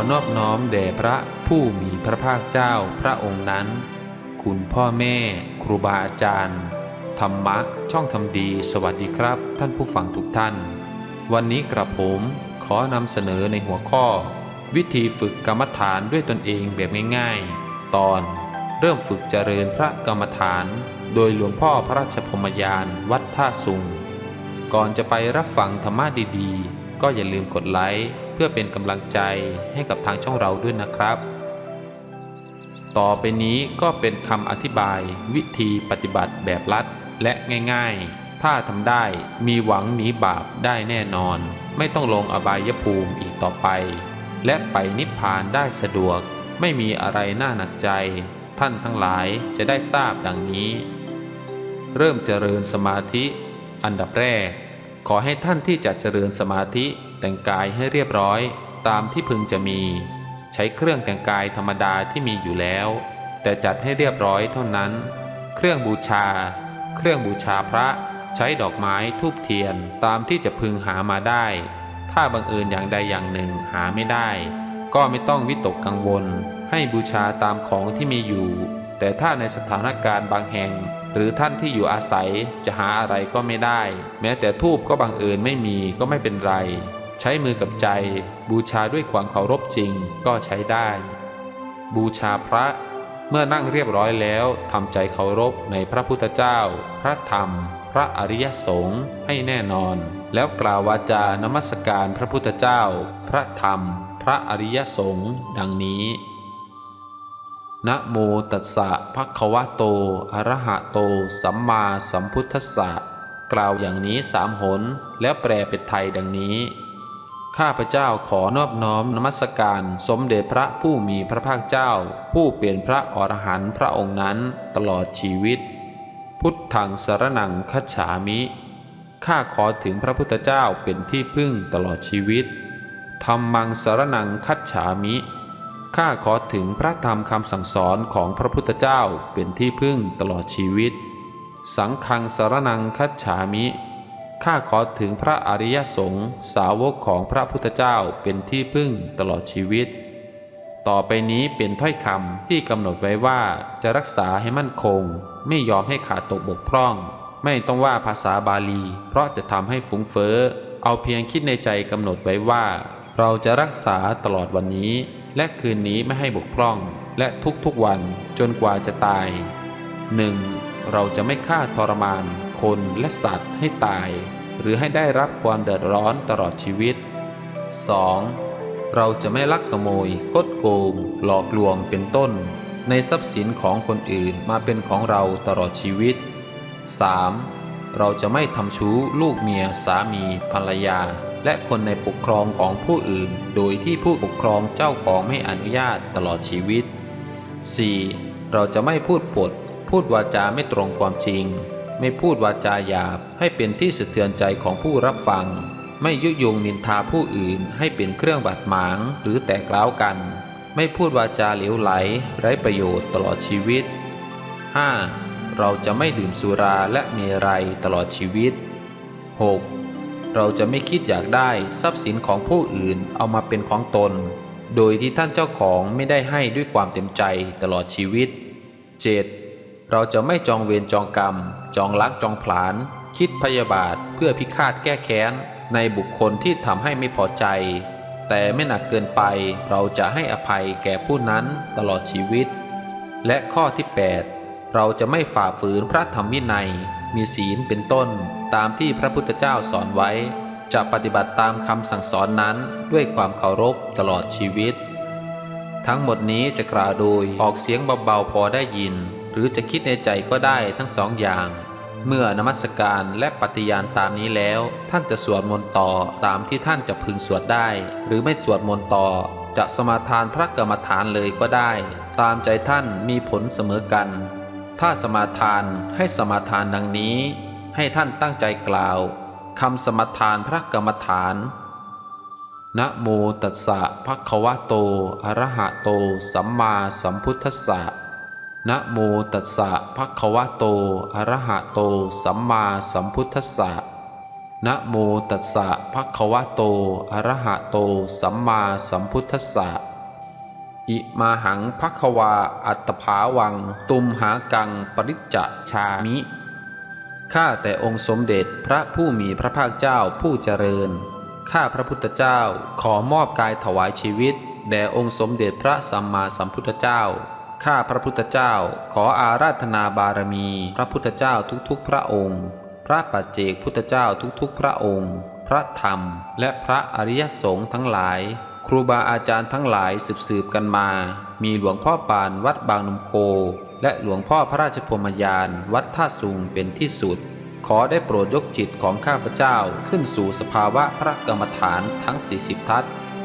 อนอบน้อมแด่พระผู้มีพระภาคเจ้าพระองค์นั้น คุณพ่อแม่ ครูบาอาจารย์ ธรรมะ ช่องทำดี สวัสดีครับ ท่านผู้ฟังทุกท่าน วันนี้กระผมขอนำเสนอในหัวข้อ วิธีฝึกกรรมฐานด้วยตนเองแบบง่ายๆ ตอนเริ่มฝึกเจริญพระกรรมฐาน โดยหลวงพ่อพระราชพรมยานวัดท่าสุง ก่อนจะไปรับฟังธรรมะดีๆ ก็อย่าลืมกดไลค์เพื่อเป็นกำลังใจให้กับทางช่องเราด้วยนะครับ ต่อไปนี้ก็เป็นคำอธิบายวิธีปฏิบัติแบบลัดและง่ายๆ ถ้าทำได้มีหวังหนีบาปได้แน่นอน ไม่ต้องลงอบายภูมิอีกต่อไป และไปนิพพานได้สะดวก ไม่มีอะไรน่าหนักใจ ท่านทั้งหลายจะได้ทราบดังนี้ เริ่มเจริญสมาธิ อันดับแรก ขอให้ท่านที่จะเจริญสมาธิแต่งกายให้เรียบร้อยตามที่พึงจะมี ใช้เครื่องแต่งกายธรรมดาที่มีอยู่แล้ว แต่จัดให้เรียบร้อยเท่านั้น เครื่องบูชา เครื่องบูชาพระ ใช้ดอกไม้ทูบเทียนตามที่จะพึงหามาได้ ถ้าบังเอิญอย่างใดอย่างหนึ่งหาไม่ได้ ก็ไม่ต้องวิตกกังวล ให้บูชาตามของที่มีอยู่ แต่ถ้าในสถานการณ์บางแห่ง หรือท่านที่อยู่อาศัยจะหาอะไรก็ไม่ได้ แม้แต่ทูบก็บังเอิญไม่มีก็ไม่เป็นไร ใช้มือกับใจ บูชาด้วยความเคารพจริงก็ใช้ได้ บูชาพระเมื่อนั่งเรียบร้อยแล้วทำใจเคารพในพระพุทธเจ้า พระธรรม พระอริยสงฆ์ให้แน่นอน แล้วกล่าววาจานมัสการพระพุทธเจ้า พระธรรม พระอริยสงฆ์ดังนี้ นะโมตัสสะภะคะวะโต อะระหะโต สัมมาสัมพุทธัสสะ กล่าวอย่างนี้สามหน แล้วแปลเป็นไทยดังนี้ ข้าพเจ้าขอนอบน้อมนมัสการสมเด็จพระผู้มีพระภาคเจ้า ผู้เป็นพระอรหันต์พระองค์นั้นตลอดชีวิต พุทธังสรนังคัจฉามิข้าขอถึงพระพุทธเจ้าเป็นที่พึ่งตลอดชีวิตธรรมังสรนังคัจฉามิ ข้าขอถึงพระธรรมคำสั่งสอนของพระพุทธเจ้าเป็นที่พึ่งตลอดชีวิต สังฆังสรนังคัจฉามิ ข้าขอถึงพระอริยสงฆ์สาวกของพระพุทธเจ้าเป็นที่พึ่งตลอดชีวิต ต่อไปนี้เป็นถ้อยคำที่กำหนดไว้ว่าจะรักษาให้มั่นคง ไม่ยอมให้ขาดตกบกพร่อง ไม่ต้องว่าภาษาบาลี เพราะจะทำให้ฟุ้งเฟ้อ เอาเพียงคิดในใจกำหนดไว้ว่า เราจะรักษาตลอดวันนี้ และคืนนี้ไม่ให้บกพร่อง และทุกๆวันจนกว่าจะตาย 1. เราจะไม่ฆ่าทรมาน คนและสัตว์ให้ตาย หรือให้ได้รับความเดือดร้อนตลอดชีวิต 2. เราจะไม่ลักขโมยคดโกง หลอกลวงเป็นต้น ในทรัพย์สินของคนอื่นมาเป็นของเราตลอดชีวิต 3. เราจะไม่ทำชู้ลูกเมียสามีภรรยา และคนในปกครองของผู้อื่น โดยที่ผู้ปกครองเจ้าของไม่อนุญาตตลอดชีวิต 4. เราจะไม่พูดปด พูดวาจาไม่ตรงความจริง ไม่พูดวาจาหยาบ ให้เป็นที่สะเทือนใจของผู้รับฟัง ไม่ยุยงนินทาผู้อื่น ให้เป็นเครื่องบาดหมางหรือแตกร้าวกัน ไม่พูดวาจาเหลวไหล ไร้ประโยชน์ตลอดชีวิต 5. เราจะไม่ดื่มสุราและเมรัยตลอดชีวิต 6. เราจะไม่คิดอยากได้ทรัพย์สินของผู้อื่นเอามาเป็นของตน โดยที่ท่านเจ้าของไม่ได้ให้ด้วยความเต็มใจตลอดชีวิต 7. เราจะไม่จองเวรจองกรรม จองลักจองผลาญคิดพยาบาทเพื่อพิฆาตแก้แค้น ในบุคคลที่ทำให้ไม่พอใจ แต่ไม่หนักเกินไปเราจะให้อภัยแก่ผู้นั้นตลอดชีวิต และข้อที่ 8 เราจะไม่ฝ่าฝืนพระธรรมวินัย มีศีลเป็นต้นตามที่พระพุทธเจ้าสอนไว้ จะปฏิบัติตามคำสั่งสอนนั้นด้วยความเคารพตลอดชีวิต ทั้งหมดนี้จะกล่าวโดยออกเสียงเบาๆพอได้ยิน หรือจะคิดในใจก็ได้ทั้งสองอย่าง เมื่อนมัสการและปฏิญาณตามนี้แล้ว ท่านจะสวดมนต์ต่อตามที่ท่านจะพึงสวดได้ หรือไม่สวดมนต์ต่อจะสมาทานพระกรรมฐานเลยก็ได้ ตามใจท่านมีผลเสมอกัน ถ้าสมาทานให้สมาทานดังนี้ ให้ท่านตั้งใจกล่าวคำสมาทานพระกรรมฐานนะโมตัสสะภะคะวะโต อะระหะโต สัมมาสัมพุทธัสสะนะโมตัสสะภะคะวะโต อะระหะโต สัมมาสัมพุทธัสสะนะโมตัสสะภะคะวะโต อะระหะโต สัมมาสัมพุทธัสสะ อิมาหังพัควาอัตภาวัง ตุมหากังปริจจชามิ ข้าแต่องค์สมเด็จพระผู้มีพระภาคเจ้าผู้เจริญ ข้าพระพุทธเจ้าขอมอบกายถวายชีวิต แด่องค์สมเด็จพระสัมมาสัมพุทธเจ้า ข้าพระพุทธเจ้าขออาราธนาบารมี พระพุทธเจ้าทุกๆพระองค์ พระปัจเจกพุทธเจ้าทุกๆพระองค์ พระธรรมและพระอริยสงฆ์ทั้งหลาย ครูบาอาจารย์ทั้งหลายสืบสืบๆกันมา มีหลวงพ่อปานวัดบางนมโค และหลวงพ่อพระราชพรมยานวัดท่าสุงเป็นที่สุด ขอได้โปรดยกจิตของข้าพเจ้าขึ้นสู่สภาวะพระกรรมฐานทั้ง 40 ทัศ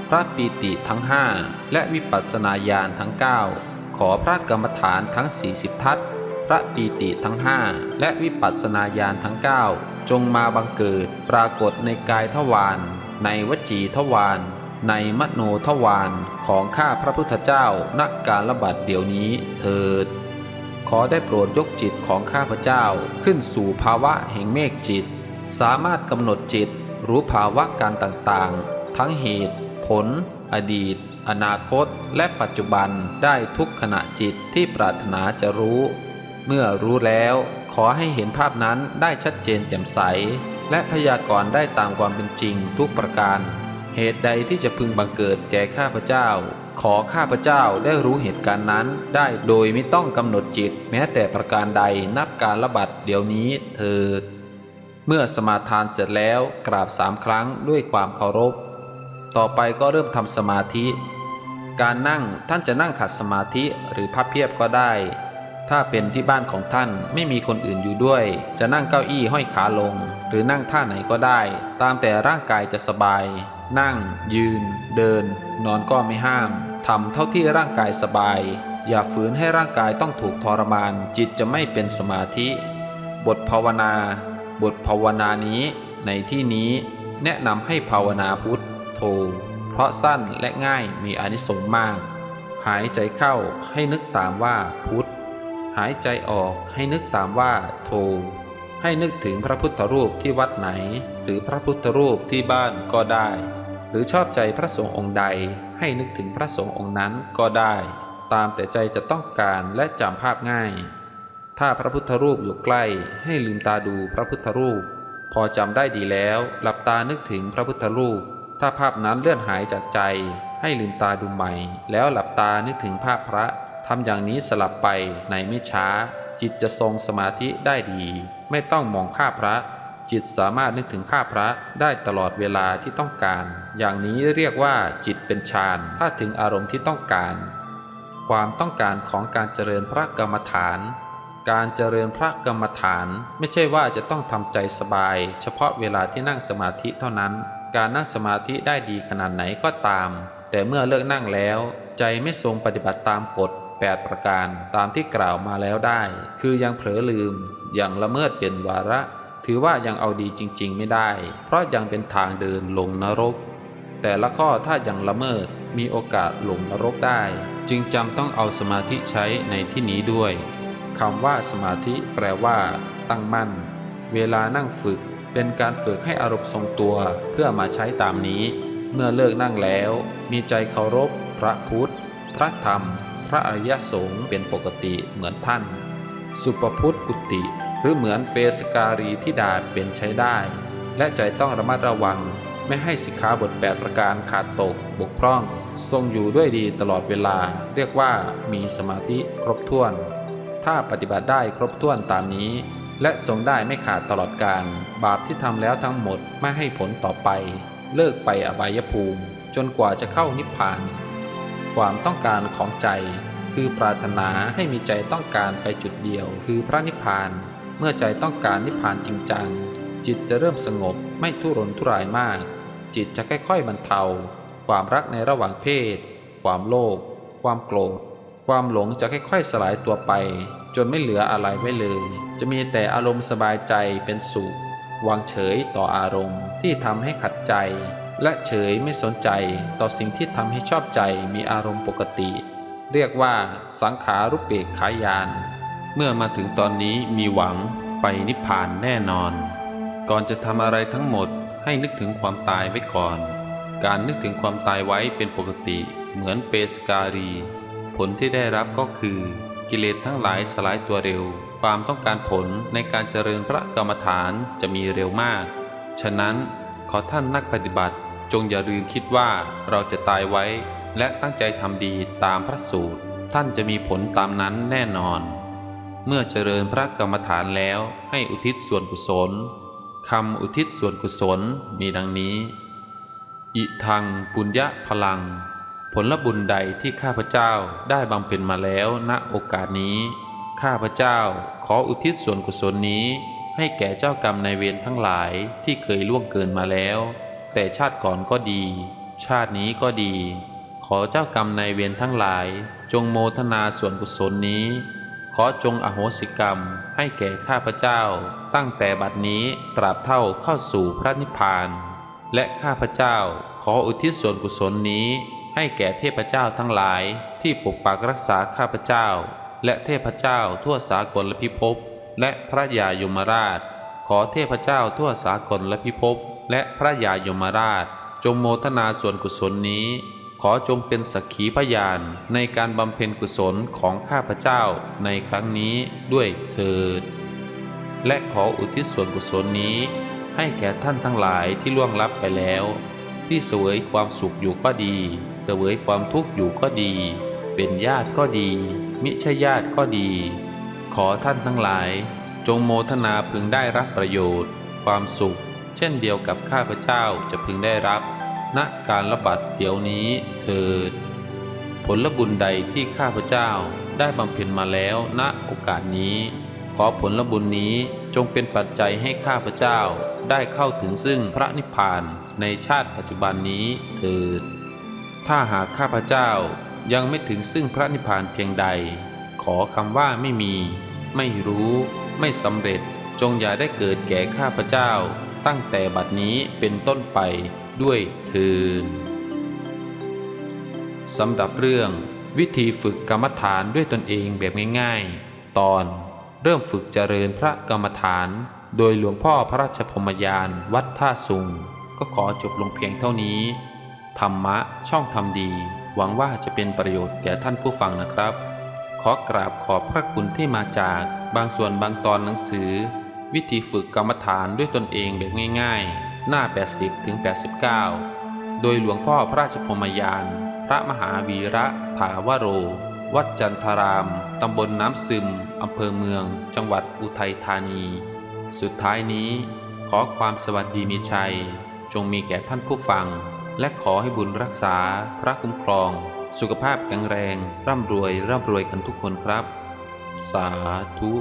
พระปีติทั้ง5และวิปัสสนาญาณทั้ง 9 ขอพระกรรมฐานทั้ง 40 ทัศพระปีติทั้ง5และวิปัสสนาญาณทั้ง 9 จงมาบังเกิดปรากฏในกายทวารในวจีทวาร ในมโนทวารของข้าพระพุทธเจ้านักการระบัดเดี๋ยวนี้เถิด ขอได้โปรดยกจิตของข้าพเจ้าขึ้นสู่ภาวะแห่งเมฆจิต สามารถกำหนดจิตรู้ภาวะการต่างๆ ทั้งเหตุ ผล อดีต อนาคต และปัจจุบันได้ทุกขณะจิตที่ปรารถนาจะรู้ เมื่อรู้แล้วขอให้เห็นภาพนั้นได้ชัดเจนแจ่มใส และพยากรณ์ได้ตามความเป็นจริงทุกประการ เหตุใดที่จะพึงบังเกิดแก่ข้าพเจ้า ขอข้าพเจ้าได้รู้เหตุการณ์นั้นได้โดยไม่ต้องกำหนดจิต แม้แต่ประการใดนับการระบัดเดี๋ยวนี้เถิดเมื่อสมาทานเสร็จแล้วกราบสามครั้งด้วยความเคารพ ต่อไปก็เริ่มทำสมาธิ การนั่งท่านจะนั่งขัดสมาธิหรือพับเพียบก็ได้ ถ้าเป็นที่บ้านของท่านไม่มีคนอื่นอยู่ด้วย จะนั่งเก้าอี้ห้อยขาลง หรือนั่งท่าไหนก็ได้ ตามแต่ร่างกายจะสบาย นั่ง ยืน เดิน นอนก็ไม่ห้ามทำเท่าที่ร่างกายสบาย อย่าฝืนให้ร่างกายต้องถูกทรมาน จิตจะไม่เป็นสมาธิ บทภาวนา บทภาวนานี้ ในที่นี้แนะนำให้ภาวนาพุทธโธเพราะสั้นและง่ายมีอนิสงส์มาก หายใจเข้าให้นึกตามว่าพุทธหายใจออกให้นึกตามว่าโท ให้นึกถึงพระพุทธรูปที่วัดไหน หรือพระพุทธรูปที่บ้านก็ได้ หรือชอบใจพระสงฆ์องค์ใด ให้นึกถึงพระสงฆ์องค์นั้นก็ได้ ตามแต่ใจจะต้องการและจำภาพง่าย ถ้าพระพุทธรูปอยู่ใกล้ ให้ลืมตาดูพระพุทธรูป พอจำได้ดีแล้ว หลับตานึกถึงพระพุทธรูป ถ้าภาพนั้นเลื่อนหายจากใจ ให้ลืมตาดูใหม่ แล้วหลับตานึกถึงภาพพระทำอย่างนี้สลับไปในไม่ช้า จิตจะทรงสมาธิได้ดี ไม่ต้องมองภาพระ จิตสามารถนึกถึงภาพระได้ตลอดเวลาที่ต้องการ อย่างนี้เรียกว่าจิตเป็นฌานถ้าถึงอารมณ์ที่ต้องการ ความต้องการของการเจริญพระกรรมฐาน การเจริญพระกรรมฐาน ไม่ใช่ว่าจะต้องทำใจสบาย เฉพาะเวลาที่นั่งสมาธิเท่านั้น การนั่งสมาธิได้ดีขนาดไหนก็ตาม แต่เมื่อเลิกนั่งแล้ว ใจไม่ทรงปฏิบัติตามกฎ 8 ประการตามที่กล่าวมาแล้วได้ คือยังเผลอลืม ยังละเมิดเป็นวาระ ถือว่ายังเอาดีจริง ๆ ไม่ได้ เพราะยังเป็นทางเดินลงนรก แต่ละข้อถ้ายังละเมิดมีโอกาสลงนรกได้ จึงจำต้องเอาสมาธิใช้ในที่นี้ด้วยคำว่าสมาธิแปลว่า ตั้งมั่น เวลานั่งฝึกเป็นการฝึกให้อารมณ์ทรงตัวเพื่อมาใช้ตามนี้ เมื่อเลิกนั่งแล้ว มีใจเคารพ พระพุทธ พระธรรม พระอริยสงฆ์เป็นปกติเหมือนท่าน สุปพุทธกุติ หรือเหมือนเปสการีที่ดาเป็นใช้ได้ และใจต้องระมัดระวัง ไม่ให้สิกขาบทแปดประการขาดตกบกพร่อง ทรงอยู่ด้วยดีตลอดเวลา เรียกว่ามีสมาธิครบถ้วน ถ้าปฏิบัติได้ครบถ้วนตามนี้ และทรงได้ไม่ขาดตลอดการ บาปที่ทำแล้วทั้งหมดไม่ให้ผลต่อไป เลิกไปอบายภูมิ จนกว่าจะเข้านิพพาน ความต้องการของใจ คือปรารถนาให้มีใจต้องการไปจุดเดียว คือพระนิพพาน เมื่อใจต้องการนิพพานจริงจัง จิตจะเริ่มสงบไม่ทุรนทุรายมาก จิตจะค่อยๆบรรเทา ความรักในระหว่างเพศ ความโลภความโกรธ ความหลงจะค่อยๆสลายตัวไป จนไม่เหลืออะไรไว้เลย จะมีแต่อารมณ์สบายใจเป็นสุขวางเฉยต่ออารมณ์ที่ทำให้ขัดใจ และเฉยไม่สนใจต่อสิ่งที่ทำให้ชอบใจมีอารมณ์ปกติ เรียกว่าสังขารุปเปกขายาน เมื่อมาถึงตอนนี้มีหวังไปนิพพานแน่นอน ก่อนจะทำอะไรทั้งหมดให้นึกถึงความตายไว้ก่อน การนึกถึงความตายไว้เป็นปกติเหมือนเปสการี ผลที่ได้รับก็คือ กิเลสทั้งหลายสลายตัวเร็ว ความต้องการผลในการเจริญพระกรรมฐานจะมีเร็วมาก ฉะนั้นขอท่านนักปฏิบัติ จงอย่าลืมคิดว่าเราจะตายไว้ และตั้งใจทำดีตามพระสูตร ท่านจะมีผลตามนั้นแน่นอน เมื่อเจริญพระกรรมฐานแล้วให้อุทิศส่วนกุศลคำอุทิศส่วนกุศลมีดังนี้ อิทังปุญญพลัง ผลบุญใดที่ข้าพเจ้าได้บำเพ็ญมาแล้วณโอกาสนี้ ข้าพเจ้าขออุทิศส่วนกุศลนี้ ให้แก่เจ้ากรรมนายเวรทั้งหลายที่เคยล่วงเกินมาแล้ว แต่ชาติก่อนก็ดี ชาตินี้ก็ดี ขอเจ้ากรรมนายเวรทั้งหลาย จงโมทนาส่วนกุศลนี้ ขอจงอโหสิกรรมให้แก่ข้าพเจ้า ตั้งแต่บัดนี้ตราบเท่าเข้าสู่พระนิพพาน และข้าพเจ้าขออุทิศส่วนกุศลนี้ให้แก่เทพเจ้าทั้งหลายที่ปกปักรักษาข้าพเจ้า และเทพเจ้าทั่วสากลพิภพและพระยายมราช ขอเทพเจ้าทั่วสากลพิภพ และพระยายมราช จงโมทนาส่วนกุศลนี้ ขอจงเป็นสักขีพยานในการบำเพ็ญกุศลของข้าพเจ้าในครั้งนี้ด้วยเถิด และขออุทิศส่วนกุศลนี้ ให้แก่ท่านทั้งหลายที่ล่วงลับไปแล้ว ที่เสวยความสุขอยู่ก็ดี เสวยความทุกข์อยู่ก็ดี เป็นญาติก็ดี มิใช่ญาติก็ดี ขอท่านทั้งหลาย จงโมทนาพึงได้รับประโยชน์ ความสุข เช่นเดียวกับข้าพเจ้าจะพึงได้รับ ณการระบัดเดี๋ยวนี้เถิด ผลบุญใดที่ข้าพเจ้าได้บำเพ็ญมาแล้วณโอกาสนี้ ขอผลบุญนี้จงเป็นปัจจัยให้ข้าพเจ้าได้เข้าถึงซึ่งพระนิพพานในชาติปัจจุบันนี้เถิด ถ้าหากข้าพเจ้ายังไม่ถึงซึ่งพระนิพพานเพียงใด ขอคำว่าไม่มี ไม่รู้ ไม่สำเร็จจงอย่าได้เกิดแก่ข้าพเจ้า ตั้งแต่บัดนี้เป็นต้นไปด้วยเทินสำหรับเรื่องวิธีฝึกกรรมฐานด้วยตนเองแบบง่ายๆ ตอนเริ่มฝึกเจริญพระกรรมฐาน โดยหลวงพ่อพระราชพรมยานวัดท่าสุง ก็ขอจบลงเพียงเท่านี้ ธรรมะช่องทำดี หวังว่าจะเป็นประโยชน์แก่ท่านผู้ฟังนะครับ ขอกราบขอบพระคุณที่มาจากบางส่วนบางตอนหนังสือ วิธีฝึกกรรมฐานด้วยตนเองแบบง่าย ๆ หน้า 80ถึง89 โดยหลวงพ่อพระราชพมยาน พระมหาวีระถาวโร วัดจันทราม ตำบลน้ำซึม อำเภอเมือง จังหวัดอุทัยธานี สุดท้ายนี้ ขอความสวัสดีมีชัย จงมีแก่ท่านผู้ฟัง และขอให้บุญรักษา พระคุ้มครอง สุขภาพแข็งแรง ร่ำรวย ร่ำรวยกันทุกคนครับ สาธุ